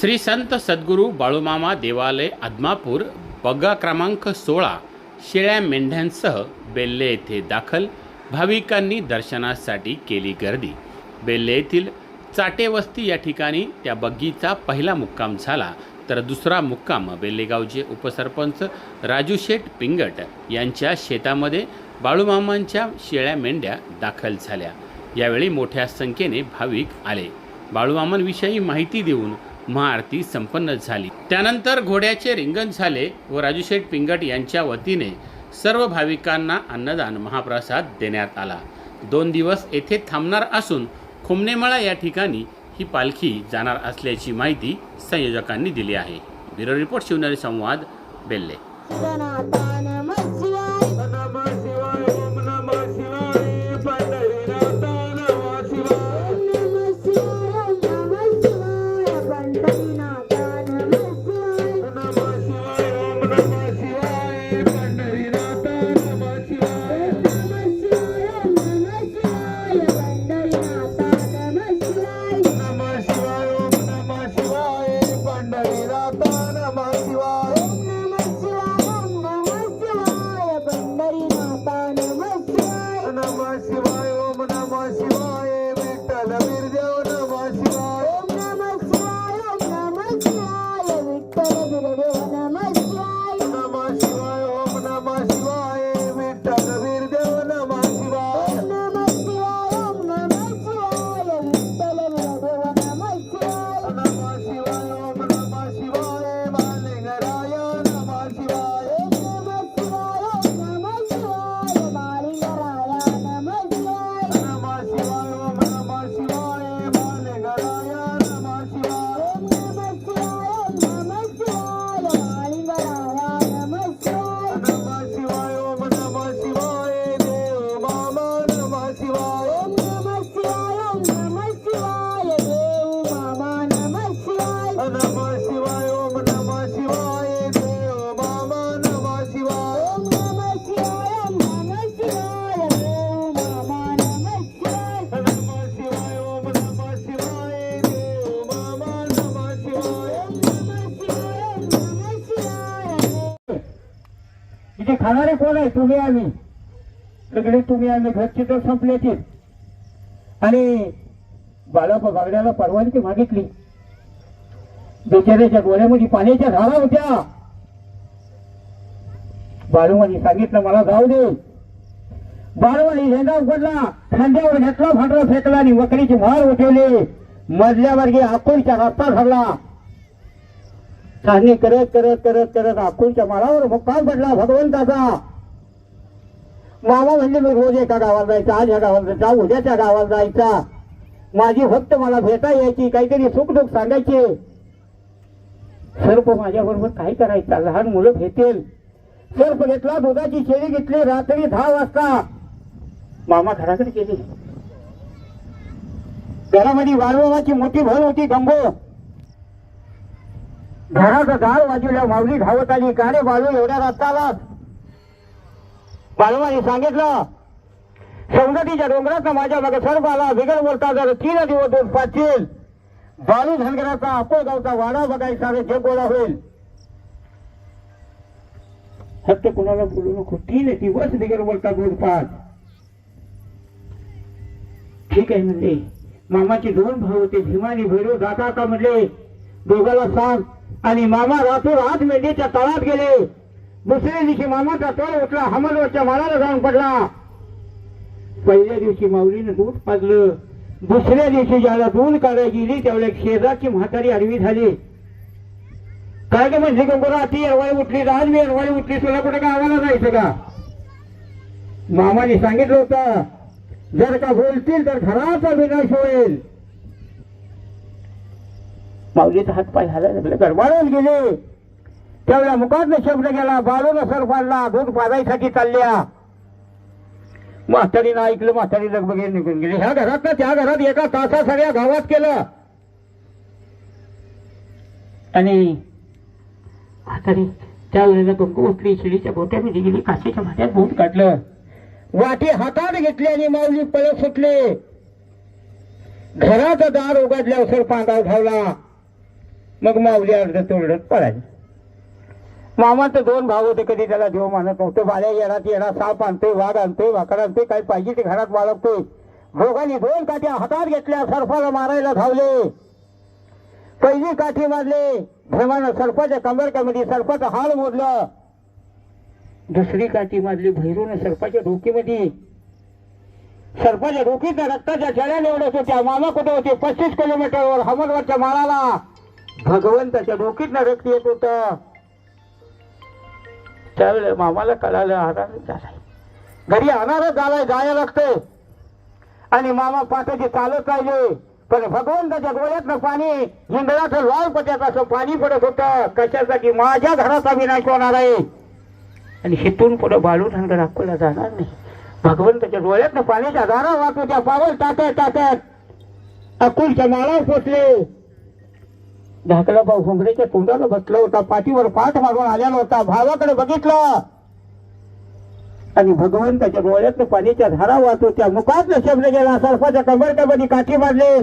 श्री संत सद्गुरू बाळूमामा देवालय आदमापूर बग्गा क्रमांक सोळा शेळ्या मेंढ्यांसह बेल्ले येथे दाखल. भाविकांनी दर्शनासाठी केली गर्दी. बेल्ले येथील चाटेवस्ती या ठिकाणी त्या बग्गीचा पहिला मुक्काम झाला. तर दुसरा मुक्काम बेल्लेगावचे उपसरपंच राजू शेठ पिंगट यांच्या शेतामध्ये बाळूमामांच्या शेळ्या मेंढ्या दाखल झाल्या. यावेळी मोठ्या संख्येने भाविक आले. बाळूमामांविषयी माहिती देऊन महाआरती संपन्न झाली. त्यानंतर घोड्याचे रिंगण झाले व राजूशेठ पिंगट यांच्या वतीने सर्व भाविकांना अन्नदान महाप्रसाद देण्यात आला. दोन दिवस येथे थांबणार असून खुमनेमळा या ठिकाणी ही पालखी जाणार असल्याची माहिती संयोजकांनी दिली आहे. ब्युरो रिपोर्ट शिवनेरी संवाद बेल्ले. खाणारे कोण आहे? तुम्ही आम्ही. सगळे तुम्ही आम्ही. घरचे तर संपल्याचे आणि बाळापा बागड्याला परवानगी मागितली. बिचाऱ्याच्या डोळ्यामध्ये पाण्याच्या धारा होत्या. बाळूमानी सांगितलं मला जाऊ दे. बाळूमानी झेंडा उघडला खांद्यावर घेतला फांडरा फेकला आणि वकडीची मार उठवली. मधल्या वर्गी आकुळच्या रस्ता धरला. चांगली करत करत करत करत आकुलच्या माळावर मुक्काम पडला भगवंताचा. मामा म्हणजे मी रोज एका गावाला जायचा आज ह्या गावाला जायचा उद्या त्या गावाला जायचा. माझी भक्त मला भेटा यायची काहीतरी सुख दुःख सांगायचे. सर्प माझ्याबरोबर काय करायचा? लहान मुलं भेटेल. सर्प घेतला दुधाची शेळी घेतली रात्री दहा वाजता. मामा घराकडे गेले. घरामध्ये वाळवाची मोठी भर होती गंगो. घराचं दार वाजवल्या माऊली धावत आली का रे बाळू एवढ्या रस्त्याला बाळूमाने सांगितलं सौंदतीच्या डोंगरात माझ्या मग सर्व आला बिगर बोलता जर तीन दिवस दोन पाचशील बाळू धनगराचा अपोगावचा वाडा बघायचा रे जे गोळा होईल. फक्त कुणाला बोलू नको तीन दिवस बिगर बोलता दोन पाच. ठीक आहे म्हणले. मामाचे दोन भाऊ होते भीमाने भैरव जाता का म्हणले. दोघाला सांग आणि मामा राठोड आठ मेंढीच्या तळात गेले. दुसऱ्या दिवशी मामाचा तळ उठला हमलवरच्या माळाला जाऊन पडला. पहिल्या दिवशी माऊलीनं दूध पाजलं. दुसऱ्या दिवशी ज्याला दूध काढायला गेली त्यावेळेला शेजारची म्हातारी आडवी झाली. काय ग म्हणजे गंगोरा ती अरवाळी उठली राजवी अरवाळी उठली तुला कुठे गावाला जायचं का? मामाने सांगितलं होतं जर का बोलतील तर घराचा विनाश होईल. माऊलीचा हात पाय घालायला लागले गडबडून गेले. त्यावेळेला मुखातनं शब्द गेला बाळूला सर पाडला दूध पाजायसाठी चालल्या. म्हातारीनं ऐकलं म्हातारी लगबगे निघून गेली. ह्या घरात ना त्या घरात एका तासा सगळ्या गावात केलं. आणि म्हातारी त्यावेळेला गंगू उतरी शिडीच्या बोट्यामध्ये गेली काशीच्या माथ्यात दूध काढलं. वाटी हातात घेतली आणि माऊली पळत सुटले. घराचं दार उघडल्यावर सर पांगाव धावला मग माऊली अर्ध तोरडत पळाली. मामाचं दोन भाव होते कधी त्याला देव मानत नव्हतं. बाल्या येणार येणार साप आणतोय वाघ आणतोय वाकड आणतोय काही पाहिजे ते घरात बाळगतोय. दोघांनी दोन काठ्या हातात घेतल्या सर्पाला मारायला धावले. पहिली काठी मारले भ्रमानं सर्पाच्या कंबरकामध्ये सर्पाचं हाल मोडलं. दुसरी काठी मारली भैरून सर्पाच्या डोकीमध्ये. सर्पाच्या डोकीच्या रक्ताच्या जळ्या निवडत होत्या मामा कुठे होते? पस्तीस किलोमीटरवर हमदवरच्या माळाला. भगवंताच्या डोकीत रक्त येत होत. त्यावेळेला मामाला कळालं आराम झालाय. घरी अनारच झालाय जायला लागतंय. आणि मामा पाठाचे चालत राहिले. पण भगवंताच्या डोळ्यातनं पाणी हिंगळाचं लाल पट्यात असं पाणी पडत होतं. कशासाठी? माझ्या घराचा विनाश होणार आहे. आणि हिथून पुढे बालून हंग दाखवला जाणार नाही. भगवंताच्या डोळ्यातनं पाण्याच्या धारा वाहत त्या पावल टाक्यात टाक्यात अकुलच्या माळावर पोचले. धाकला भाऊ हुंबरेच्या तोंडाला बसला होता पाठीवर पाठ मारून आलेला होता भावाकडे बघितलं. आणि भगवंताच्या डोळ्यातलं पाण्याच्या धारा वाहत होत्या. मुखात शब्द गेला सर्पाच्या कबडी काठी मारले